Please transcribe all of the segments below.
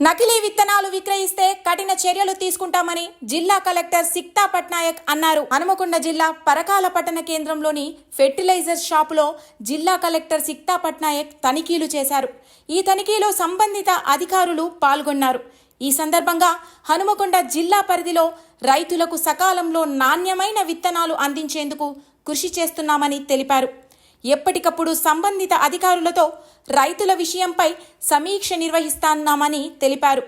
నకిలీ విత్తనాలు విక్రయిస్తే కఠిన చర్యలు తీసుకుంటామని జిల్లా కలెక్టర్ సిక్తా పట్నాయక్ అన్నారు. హనుమకొండ జిల్లా పరకాల పట్టణ కేంద్రంలోని ఫెర్టిలైజర్ షాపులో జిల్లా కలెక్టర్ సిక్తా పట్నాయక్ తనిఖీలు చేశారు. ఈ తనిఖీలో సంబంధిత అధికారులు పాల్గొన్నారు. ఈ సందర్భంగా హనుమకొండ జిల్లా పరిధిలో రైతులకు సకాలంలో నాణ్యమైన విత్తనాలు అందించేందుకు కృషి చేస్తున్నామని తెలిపారు. ఎప్పటికప్పుడు సంబంధిత అధికారులతో రైతుల విషయంపై సమీక్ష నిర్వహిస్తాన్నామని తెలిపారు.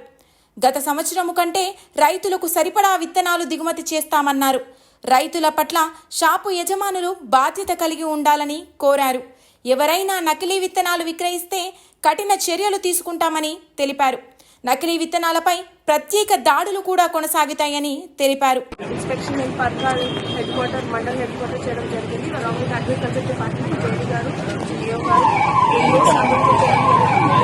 గత సంవత్సరము కంటే రైతులకు సరిపడా విత్తనాలు దిగుమతి చేస్తామన్నారు. రైతుల పట్ల షాపు యజమానులు బాధ్యత కలిగి ఉండాలని కోరారు. ఎవరైనా నకిలీ విత్తనాలు విక్రయిస్తే కఠిన చర్యలు తీసుకుంటామని తెలిపారు. నకిలీ విత్తనాలపై ప్రత్యేక దాడులు కూడా కొనసాగుతాయని తెలిపారు. Inspection in Parkal head quarter mandal head quarter చేయడం జరిగింది. Along with agriculture department JD గారు జియో గారు ఏఎస్ అందరితో చేయడం జరిగింది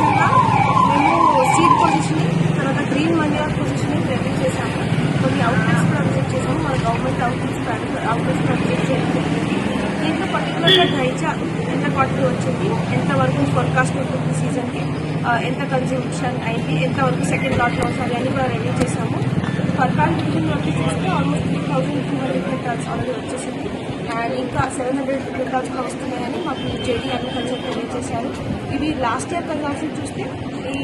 మేము సీడ్ పొజిషన్ తర్వాత గ్రీన్ మండియా పొజిషన్ రెడీ చేశాము. కొన్ని అవుట్లెట్స్ కూడా విజిట్ చేసాము మన గవర్నమెంట్ అవుట్లెట్స్ అవుట్లెట్స్ కూడా విజిట్ చేయడం జరిగింది. దీంట్లో పర్టికులర్గా ఢైచా ఎంత క్వాంటిటీ వచ్చింది ఎంతవరకు ఫోర్కాస్ట్ ఉంటుంది సీజన్కి ఎంత కన్జ్యూమ్షన్ అయింది ఎంత వరకు సెకండ్ లాట్లో ఒకసారి అని కూడా రెడీ చేసాము. పర్కాల్ డివిజన్ వరకు చేస్తే almost three thousand two hundred quintals already వచ్చేసింది. అండ్ ఇంకా సెవెన్ హండ్రెడ్ క్వింటాల్స్ కూడా వస్తున్నాయని మాకు జేడీ అగ్రికల్చర్ తెలియజేశారు ఇవి లాస్ట్ ఇయర్ కన్జంప్షన్ చూస్తే ఈ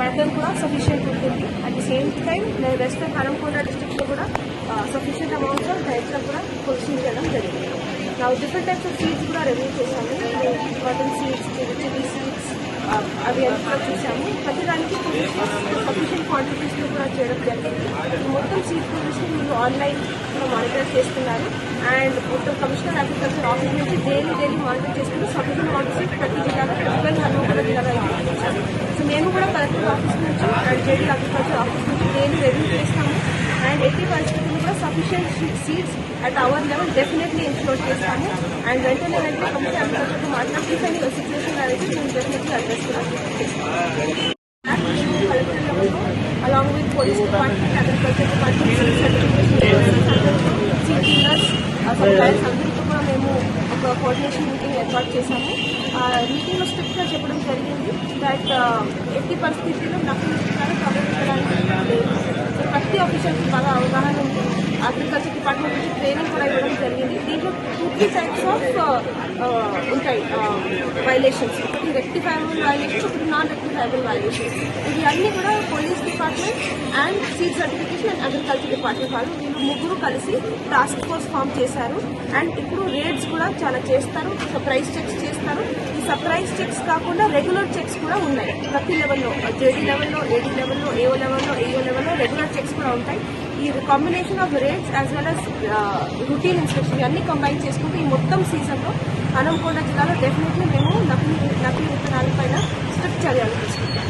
మెథడ్ కూడా సఫిషియెంట్ ఉంటుంది. At the same time west కరంకోట డిస్ట్రిక్ట్లో కూడా సఫిషియెంట్ అమౌంట్ ఆఫ్ రైతులకు కూడా పొజిషన్ చేయడం జరిగింది. నా డిఫరెంట్ టైప్స్ ఆఫ్ సీడ్స్ కూడా రెడీ చేశాము. కాటన్ సీడ్స్ చిల్లీ సీడ్స్ అవి అన్ని చూసాము. ప్రతిదానికి దానికి క్వాంటిటీస్లో కూడా చేయడం జరిగింది. మొత్తం సీట్ పొజిషన్ మీరు ఆన్లైన్ మానిటర్ చేస్తున్నారు. అండ్ మొత్తం కమిషనర్ అగ్రికల్చర్ ఆఫీస్ నుంచి డైలీ డైలీ మానిటర్ చేసుకుంటూ సఫిషియన్ ఆఫీస్ ప్రతి జిల్లాలో ప్రతి హనుమకొండ జిల్లాలో అయితే సో మేము కూడా కలెక్టర్ ఆఫీస్ నుంచి అండ్ జేడీ అగ్రికల్చర్ ఆఫీస్ నుంచి డైలీ రెవ్యూ చేస్తాము. అండ్ ఎట్టి పరిస్థితుల్లో కూడా sufficient seats at our level definitely in store చేస్తాము. అండ్ వెంటనే వెంటనే కమిషన్ అగ్రికల్చర్తో మాత్రం ఇఫ్ ఎనీ సిచ్యువేషన్ అనేది మేము definitely address along with police department agriculture department seniors suppliers అందరితో కూడా మేము ఒక కోఆర్డినేషన్ మీటింగ్ ఏర్పాటు చేశాము. ఆ మీటింగ్లో స్ట్రిక్ట్గా చెప్పడం జరిగింది దట్ uh, ఎట్టి పరిస్థితుల్లో నకిలీ విత్తనాలు ప్రవేశించడానికి లేదు సో ప్రతి ఆఫీసర్కి బాగా అవగాహన ఉంది అగ్రికల్చర్ డిపార్ట్మెంట్ నుంచి ట్రైనింగ్ కూడా ఇవ్వడం జరిగింది దీంట్లో టూ త్రీ టైప్స్ ఆఫ్ ఉంటాయి వైలేషన్స్ ఒకటి రెక్టిఫైబుల్ వైలేషన్స్ ఒకటి నాన్ రెక్టిఫైబుల్ వైలేషన్స్ ఇవి అన్నీ కూడా police department and seed certification and agriculture department వాళ్ళు వీళ్ళు ముగ్గురు కలిసి టాస్క్ ఫోర్స్ ఫామ్ చేశారు. అండ్ ఇప్పుడు రేట్స్ కూడా చాలా చేస్తారు. సర్ప్రైజ్ చెక్స్ చేస్తారు. ఈ సర్ప్రైజ్ చెక్స్ కాకుండా రెగ్యులర్ చెక్స్ కూడా ఉన్నాయి. ప్రతి లెవెల్లో జేడీ లెవెల్లో ఏడీ లెవెల్లో ఏఓ లెవెల్లో ఏఓ లెవెల్లో రెగ్యులర్ చెక్స్ కూడా ఉంటాయి. ఈ combination of raids as well as routine inspection అన్ని కంబైన్ చేసుకుంటూ ఈ మొత్తం సీజన్లో హనంకొండ జిల్లాలో డెఫినెట్లీ మేము నకిలీ నకిలీ విత్తనాలపైన స్ట్రిక్ట్ చర్యలు తీసుకుంటాం.